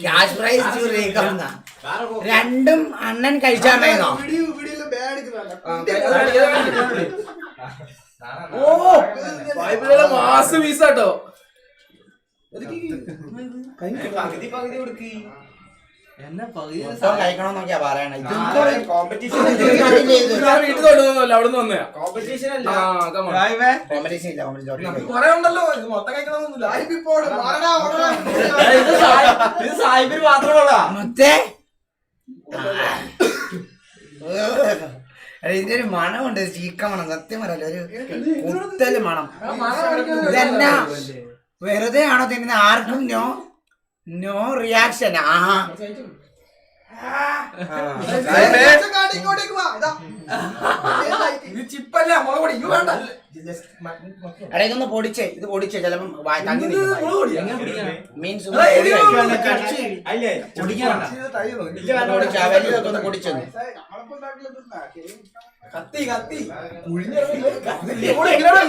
Cash prize രണ്ടും അണ്ണൻ കഴിച്ചാണോ ഓ mass മാസ പീസാട്ടോ പകുതി പകുതി കൊടുക്ക്. കുറെ ഉണ്ടല്ലോ ഇത് മൊത്തം ഇത് മാത്രമുള്ള ഇതിന്റെ ഒരു മണമുണ്ട് ചീക്ക മണം സത്യം പറയല്ലോ ഒരു കുത്തൽ മണം. ഇതെന്നാ? വെറുതെ ആണോ തിന്നുന്ന? ആർക്കും നോ റിയാക്ഷൻ ആഹാ ഇത് ചിപ്പല്ല മുളക് പൊടി. ഇത് വേണ്ട. ഇതൊന്ന് പൊടിച്ചേ. ഇത് പൊടിച്ചേ. ചിലപ്പം വാ- തങ്ങി ഇത് നിൽക്കും. മുളക് മീൻസ് വലിയതൊക്കെ ഒന്ന് പൊടിച്ചെന്ന്. കത്തി കത്തി. കുഴിഞ്ഞിറങ്ങില്ലേ? ഇവിടെ എങ്ങനെയാടാ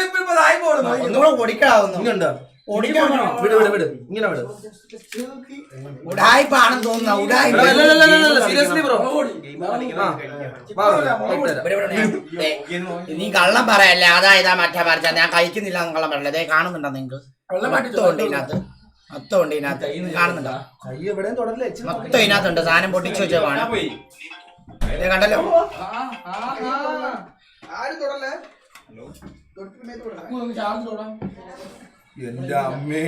ഇപ്പൊ ഇപ്പൊ ഇതായി പോകണം ഒന്നുകൂടെ വിട് വിട് വിട്. ഇങ്ങനെ വിട്. ഉടായ്പാണെന്ന് തോന്നുന്ന ഉടായ്പ. Seriously bro. നീ കള്ളം പറയല്ലേ? അതാ ഇതാ മറ്റേ മറിച്ച. ഞാൻ കഴിക്കുന്നില്ല കള്ളം പറയല്ലേ? ദേ കാണുന്നുണ്ടോ നിങ്ങക്ക് മൊത്തമുണ്ട് ഇതിനകത്ത്. മൊത്തമുണ്ട് ഇതിനകത്ത്. കാണുന്നുണ്ടോ? മൊത്തം ഇതിനകത്തുണ്ട്. സാധനം പൊട്ടിച്ചു വെച്ചോ വെച്ചതാണ് പോയി. ഇത് കണ്ടല്ലോ? എന്റെ അമ്മേ.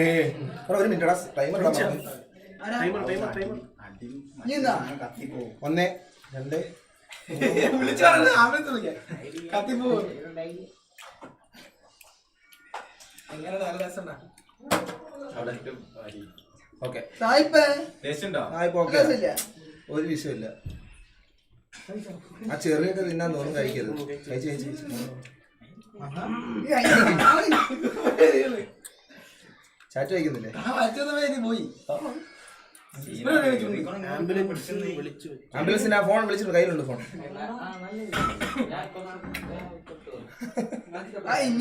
ഒരു മിനിറ്റ് ടൈമർ ഒന്ന് രണ്ട്. വിളിച്ചു കത്തിപ്പോ എങ്ങനെ നല്ല ഒരു വിഷയമില്ല. ആ ചെറിയൊക്കെ തിന്നാൻ തോന്നും കഴിക്കരുത്. കഴിച്ചു കഴിച്ച് ചാറ്റ് കഴിക്കുന്നില്ലേ ആംബുലൻസിന് ആ. ഫോൺ വിളിച്ചിട്ട് കയ്യിലുണ്ട് ഫോൺ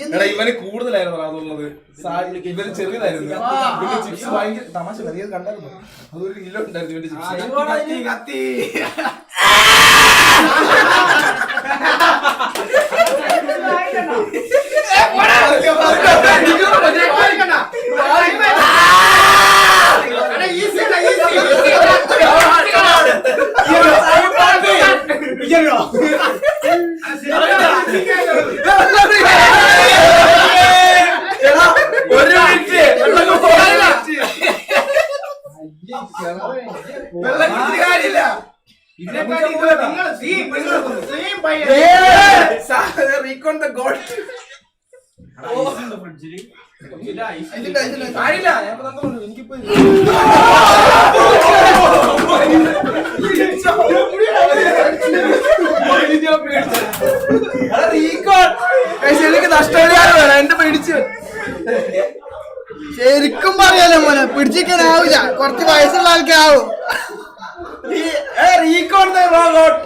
എടാ ഇവന് കൂടുതലായിരുന്നു ഇവന് ചെറിയതായിരുന്നു ചിപ്സ് ഭയങ്കര തമാശ നീ അത് കണ്ടായിരുന്നു? അതൊരു കിലോ ഉണ്ടായിരുന്നു ഇവന്റെ ചിപ്സ്. കത്തി കാര്യമില്ല റീകോൺ ദ ഗോഡ് കാര്യമില്ല ഞാൻ ഇപ്പൊ തന്നോളൂ. എനിക്കിപ്പോ റീകോൺ എനിക്ക് നഷ്ടപരിഹാരം എന്റെ പേടിച്ച്. ശരിക്കും പറയാലോ മോനെ പിടിച്ചിരിക്കാനാവില്ല കുറച്ച് വയസ്സുള്ള ആൾക്കാവും റീകോൺ ദ റോബോട്ട്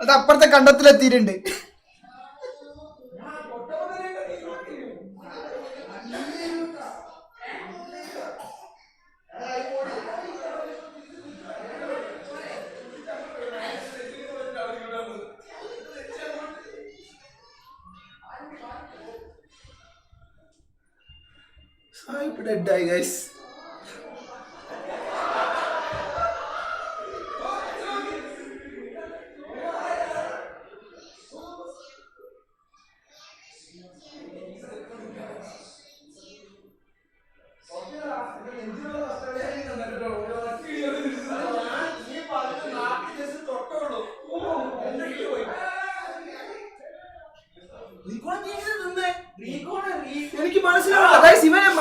അത് അപ്പുറത്തെ കണ്ടത്തിലെത്തിയിട്ടുണ്ട്. സായിപ്പ് ഡെഡായി ഗൈസ്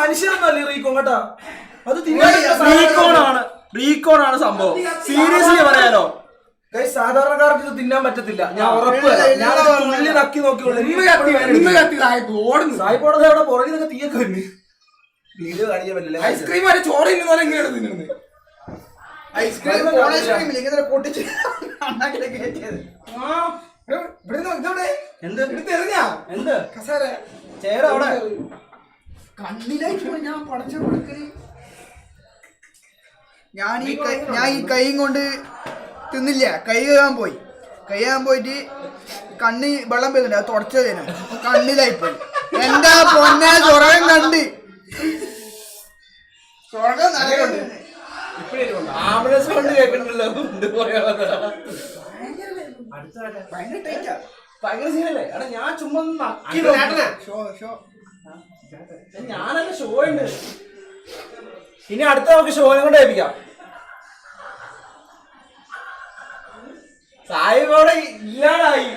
മനുഷ്യനൊന്നല്ലേ റീകോൺ കേട്ടാ? അത് റീകോൺ ആണ്. റീകോൺ ആണ് സംഭവം. സീരിയസ്ലി പറയാലോ. ഗൈസ് സാധാരണക്കാർക്ക് ഇത് തിന്നാൻ പറ്റത്തില്ല. ഞാൻ ഉറപ്പ്. ഞാൻ നക്കി നോക്കിയുള്ളൂ. ഓടുന്നു. സായിപ്പോടത് അവിടെ പുറകിൽ നിന്നൊക്കെ തീയൊക്കെ വരുന്നു വീഡിയോ കാണിക്കാൻ പറ്റില്ല ഐസ്ക്രീം വരെ ചോറ് ഇന്നുപോലെ എങ്ങനെയാണ് തിന്നുന്നത്. ഐസ്ക്രീം ഐസ്ക്രീം ഇങ്ങനെ പൊട്ടിച്ച് അണ്ണാക്കിലേക്ക് കയറ്റിയത്. എന്ത്? എന്ത്? ചേര അവിടെ? കണ്ണിലേക്ക് ഞാൻ പടച്ച കൊടുക്കൽ ഞാൻ ഈ ഞാൻ ഈ കൈയും കൊണ്ട് തിന്നില്ല. കൈ കഴുകാൻ പോയി. കൈ കഴുകാൻ പോയിട്ട് കണ്ണ് വെള്ളം പെയ്യുന്നുണ്ട് അത് തുടച്ചതേനു കണ്ണിലായി പോയി. എന്താ പൊന്നെ? സ്വർഗം കണ്ട്. സ്വർഗം നരകണ്ട് ആംബുലൻസ് കൊണ്ട് കേൾക്കണ്ടല്ലോ ഭയങ്കര ടൈറ്റാ ഭയങ്കര സീനല്ലേ എടാ ഞാൻ ചുമ്മാ ഞാനല്ല ഷോ ഉണ്ട്. ഇനി അടുത്ത നമുക്ക് ഷോനെ കൊണ്ട് ഏൽപ്പിക്കാം. സായിബോടെ ഇല്ലാതായി.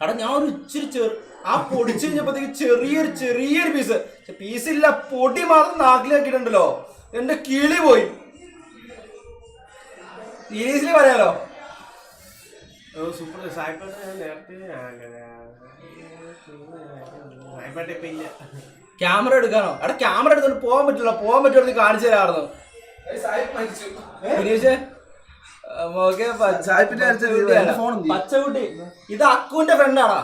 എടാ ഞാൻ ഒരു ഇച്ചിരി ചെറു ആ പൊടിച്ചു കഴിഞ്ഞപ്പോഴത്തേക്ക് ചെറിയൊരു ചെറിയൊരു പീസ് പീസ് ഇല്ല പൊടി മാത്രം നാക്കിലാക്കിയിട്ടുണ്ടല്ലോ. എന്റെ കിളി പോയി. സീരിയസ്ലി പറയാലോ? സൂപ്പർ സായിപ്പേട്ട നേരത്തെ സായിപ്പേട്ട ഇപ്പൊ ഇല്ല. ക്യാമറ എടുക്കാനോ? എടാ ക്യാമറ എടുത്തോണ്ട് പോകാൻ പറ്റില്ല പോകാൻ പറ്റുമെന്ന് കാണിച്ചു തരാമായിരുന്നു. പച്ചകുട്ടി എന്ത് ഇത് അക്കുവിന്റെ ഫ്രണ്ടാടാ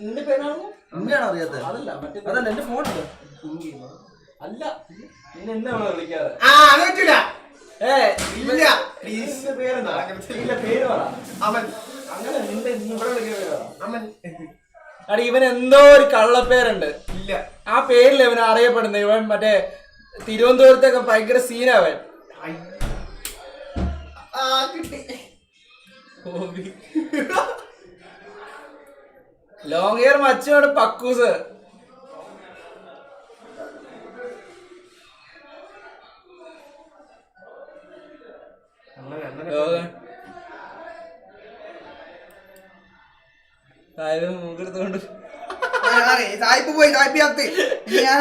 നിന്റെ പേരാണോ? അറിയാത്തത്? അതല്ല അതല്ല എന്റെ ഫോൺ അല്ല പിന്നെ എന്നാ വിളിക്കാറ്? ആ അങ്ങനെ എടാ ഇവൻ എന്തോ ഒരു കള്ളപ്പേരുണ്ട്. ഇല്ല. ആ പേരിൽ ഇവൻ അറിയപ്പെടുന്നത് ഇവൻ മറ്റേ തിരുവനന്തപുരത്തൊക്കെ ഭയങ്കര സീനാവൻ ലോങ് ഹെയർ മച്ചോട് പക്കൂസ്. ലോക- സാഹിബ് മൂക്കെടുത്തോണ്ട് സായിപ്പ് പോയി സായിപ്പ് ചത്ത്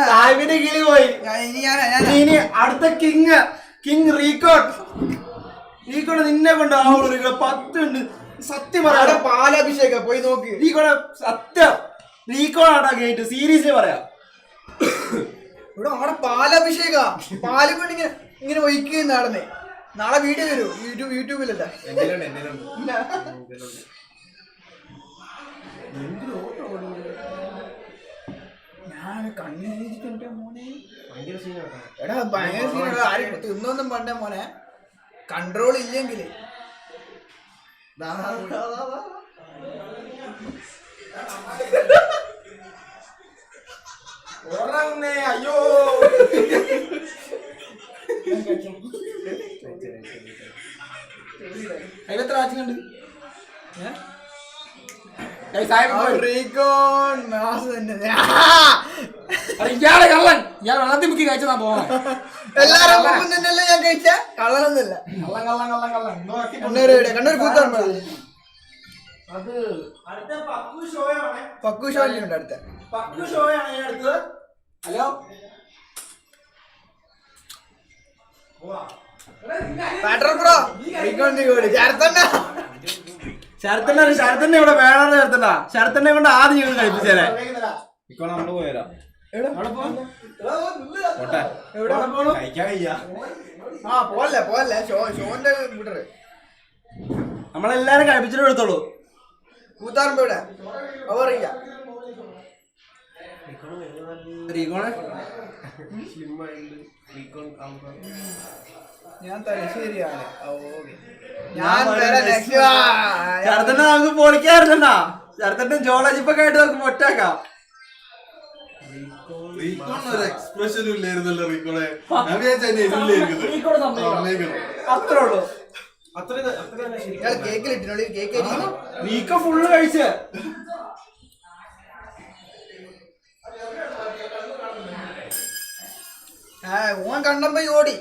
സാഹിബിന്റെ കിളി പോയി. ഇനി ഞാൻ അടുത്ത കിങ് കിങ് റീകോട്ട് റീകോട്ട് നിന്നെ കൊണ്ടാവുള്ളൂ റീകോ പത്ത് ഉണ്ട് സത്യം പറയാം. പാലാഭിഷേക. പോയി നോക്ക്. റീകോടെ സത്യം. റീകോണാടാ ഗേറ്റ്. സീരിയസ്ലി പറയാം. ഇവിടെ അവിടെ പാലാഭിഷേക. പാൽ കൊണ്ട് ഇങ്ങനെ ഇങ്ങനെ ഒഴിക്കുന്ന നടന്നേ. നാളെ വീഡിയോ വരും യൂട്യൂബ് യൂട്യൂബിലല്ല. ഞാൻ മോനെ. എടാ ഭയങ്കര സീനാണ്. ആരും തിന്നൊന്നും പണ്ടേ മോനെ. കൺട്രോൾ ഇല്ലെങ്കിൽ അയ്യോ. തന്നെ. ഇയാളെ കള്ളൻ. ഇയാൾ വെള്ളത്തിൽ മുക്കി കഴിച്ചതാ പോണേ എല്ലാരും തന്നെയല്ലേ ഞാൻ കഴിച്ച? കള്ളനൊന്നുമില്ല. കള്ളൻ കള്ളൻ കള്ളൻ കള്ളൻ. കണ്ണൂർ എവിടെ കണ്ണൂർ കൂത്താണ് അത് അടുത്ത പക്കു ഷോയാണ്. പക്കു ഷോയിലുണ്ട് അടുത്ത. പക്കു ഷോയാണ് ഈ അടുത്തത് ഹലോ? പാട്രോൾ ശരത്തണ്ണ. ശരത്തന്നെ ഇവിടെ വേണം ശരത്തന്നെ കൊണ്ട് ആദ്യം ഞങ്ങൾ കഴിപ്പിച്ചേനെ ഇപ്പൊ നമ്മൾ പോയതാ അവിടെ പോ. പോട്ടെ. എവിടെ? പോണു? കഴിക്കാൻ കഴിയാ ആ പോവല്ലേ പോവല്ലേ. ഷോ ഷോന്റെ വിടറ് നമ്മളെല്ലാരും കഴിപ്പിച്ചിട്ട് എടുത്തോളൂ കൂത്താറുമ്പോ ഇവിടെ. റീകോണെ ഞാൻ തലശ്ശേരിയാണ്. ഞാൻ. ശരത്തന്നെ നമുക്ക് പൊളിക്കാറില്ലണ്ടാ ശരത്തന്നെ ജോളജിപ്പൊക്കെ ആയിട്ട് നമുക്ക് ഒറ്റാക്കാം. എക്സ്പ്രഷനും ഇല്ലായിരുന്നല്ലോ സമ്മതിക്കണം. അത്രേ ഉള്ളൂ. കേക്കിലിട്ടിനുള്ളിൽ കേക്ക് റീക്ക ഫുള്ള് കഴിച്ച്. ഓൻ കണ്ടപ്പോ ഓടി.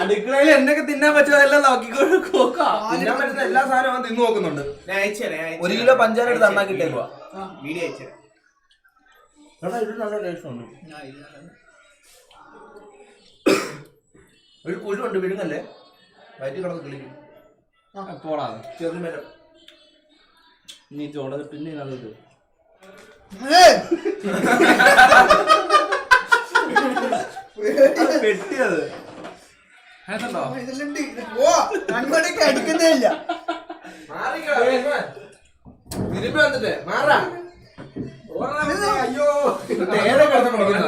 അടുക്കളയിൽ എന്നൊക്കെ തിന്നാൻ പറ്റുമതെല്ലാം നോക്കിക്കൊണ്ട് നോക്കാം. തിന്നാൻ പറ്റുന്ന എല്ലാ സാധനവും തിന്നു നോക്കുന്നുണ്ട്. ഒരു കിലോ പഞ്ചാര എടുത്ത് അണ്ണാക്കിട്ടേക്കുവാ വീഡിയോ അയച്ചുതരാം. ഇത് നല്ല ടേസ്റ്റ് ഉണ്ട്. ഒരു കുരുണ്ട് വിഴുങ്ങല്ലേ? വയറ്റി കിടന്ന് കിളിക്കും. പോടാ ചെറുമരം നീ ചോള പിന്നെ പെട്ടിയത്. ഇതിലുണ്ട് ഇത് പോ അങ്ങോട്ടേക്ക് അടിക്കുന്നേ ഇല്ല. തിരുമ്പി വന്നിട്ടേ. മാറാ. അയ്യോ. നേരെ കിടന്ന് കൊടുക്കുന്ന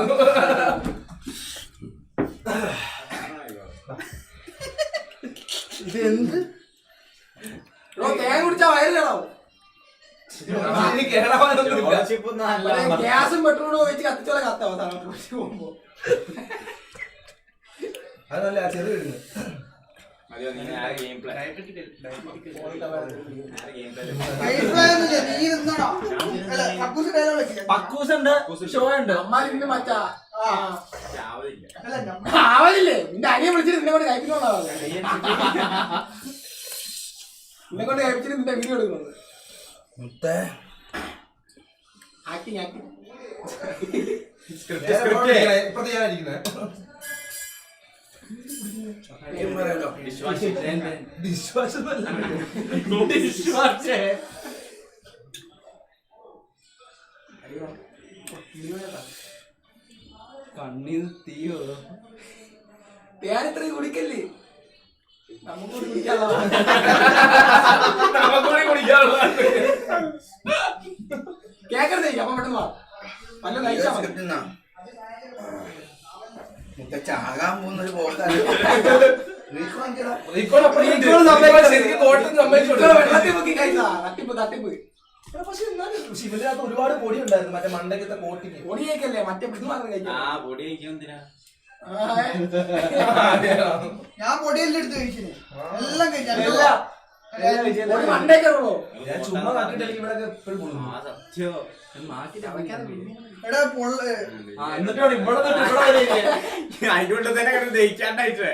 ഇത് എന്ത്? തേങ്ങ കുടിച്ചാ വയറിലാണോ ഗ്യാസും പെട്രോളും ഒഴിച്ച് കത്തിച്ചോളെ കത്താവോ സാധനം കുടിച്ച് പോകുമ്പോ. അതല്ല ചെറിയ ഇടുന്നു ഗെയിം പ്ലേ ഒന്നുമില്ല നീ നിന്നോടാ. അല്ല കക്കൂസ് ഡയലോഗ് വെച്ചില്ല? പക്കൂസ് ഉണ്ട് ഷോ ഉണ്ട്. അമ്മാലിന്റെ മച്ചാ. ആ. അല്ല നമ്മ ആവലില്ലേ? നിന്റെ അനിയെ വിളിച്ചിട്ട് നിന്നെ കൊണ്ട് കഴിപ്പിക്കണോ നിന്നെ കൊണ്ട് കഴിപ്പിച്ചിട്ട് നിന്റെ വീഡിയോ എടുക്കുന്നത് മുത്തേ. ആക്ടിങ് ആക്ടിങ് ഇപ്പത്തെ ഞാനിരിക്കുന്നത് വിശ്വാസമല്ല കണ്ണീന്ന് തീയോ ഞാൻ ഇത്രയും കുടിക്കല്ലേ? നമുക്ക് കൂടി കുടിക്കാനുള്ള കേക്കരുതേ അപ്പൊ പെട്ടെന്ന് വാ. പല്ല കഴിച്ചാ മതി. കിട്ടുന്ന മുത്ത ചാകാൻ പോകുന്ന ഒരു പക്ഷെ എന്നാലും ശിവലിനകത്ത് ഒരുപാട് പൊടി ഉണ്ടായിരുന്നു. മറ്റേ മണ്ടക്കത്തെ കോട്ടിന്. പൊടിയേക്കല്ലേ മറ്റേ ഞാൻ പൊടിയെല്ലാം എടുത്ത് കഴിക്കുന്നു എല്ലാം എല്ലാം. കഴിച്ചു തന്നെ ദഹിക്കാണ്ടായിട്ടേ.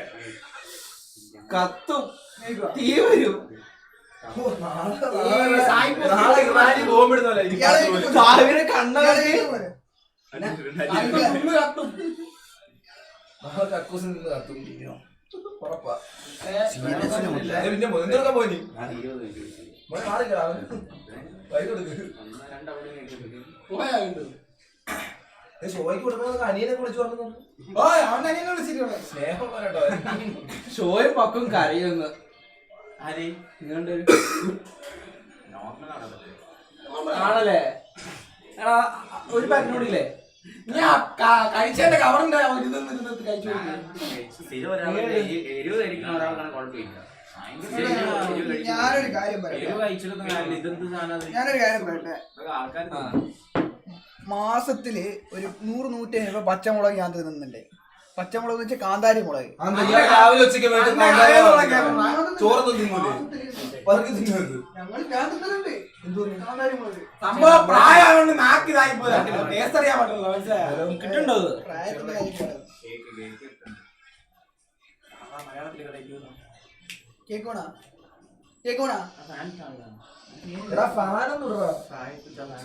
കത്തും. തീ വരും. സാഹിബിനെ കക്കൂസിൽ നിന്ന് കത്തും. പിന്നെ മുതിർക്കാൻ പോയി മോനെ മാറിക്കടാ. കൊടുക്ക്. ഷോയ്ക്ക് അനിയനെ വിളിച്ചു പറഞ്ഞു സ്നേഹം ഷോയും പക്കും കരയുന്നു. ആണല്ലേ? എടാ ഒരു പാക്കിനോടില്ലേ ഞാൻ കഴിച്ചതിന്റെ കവറിന്റെ ഒരു ഇത് ഇരുന്നിട്ട് കഴിച്ചു സ്ഥിരം ഒരാളെ എരിവ് കഴിക്കുന്ന ഒരാൾക്കാണ് കുഴപ്പമില്ല. ഭയങ്കര എരിവ് ഞാനൊരു കാര്യം? ഞാനൊരു പറയട്ടെ. മാസത്തിൽ ഒരു നൂറ് നൂറ്റി അമ്പത് പച്ചമുളക് ഞാൻ തിന്നുന്നുണ്ട്. പച്ചമുളക് എന്ന് വെച്ചാൽ കാന്താരി മുളക് രാവിലെ ഉച്ചയ്ക്ക് ചോറ് ചോറൊന്നും തിന്നൂലേ? സംഭവം പ്രായമായോണ്ട് നാക്ക് ഇതായി പോയതാ ടേസ്റ്റ് അറിയാൻ പറ്റില്ല മനസ്സിലായോ? കിട്ടുണ്ടോ കേക്കോണാ കേക്കോണാ എടാ ഫാനൊന്നും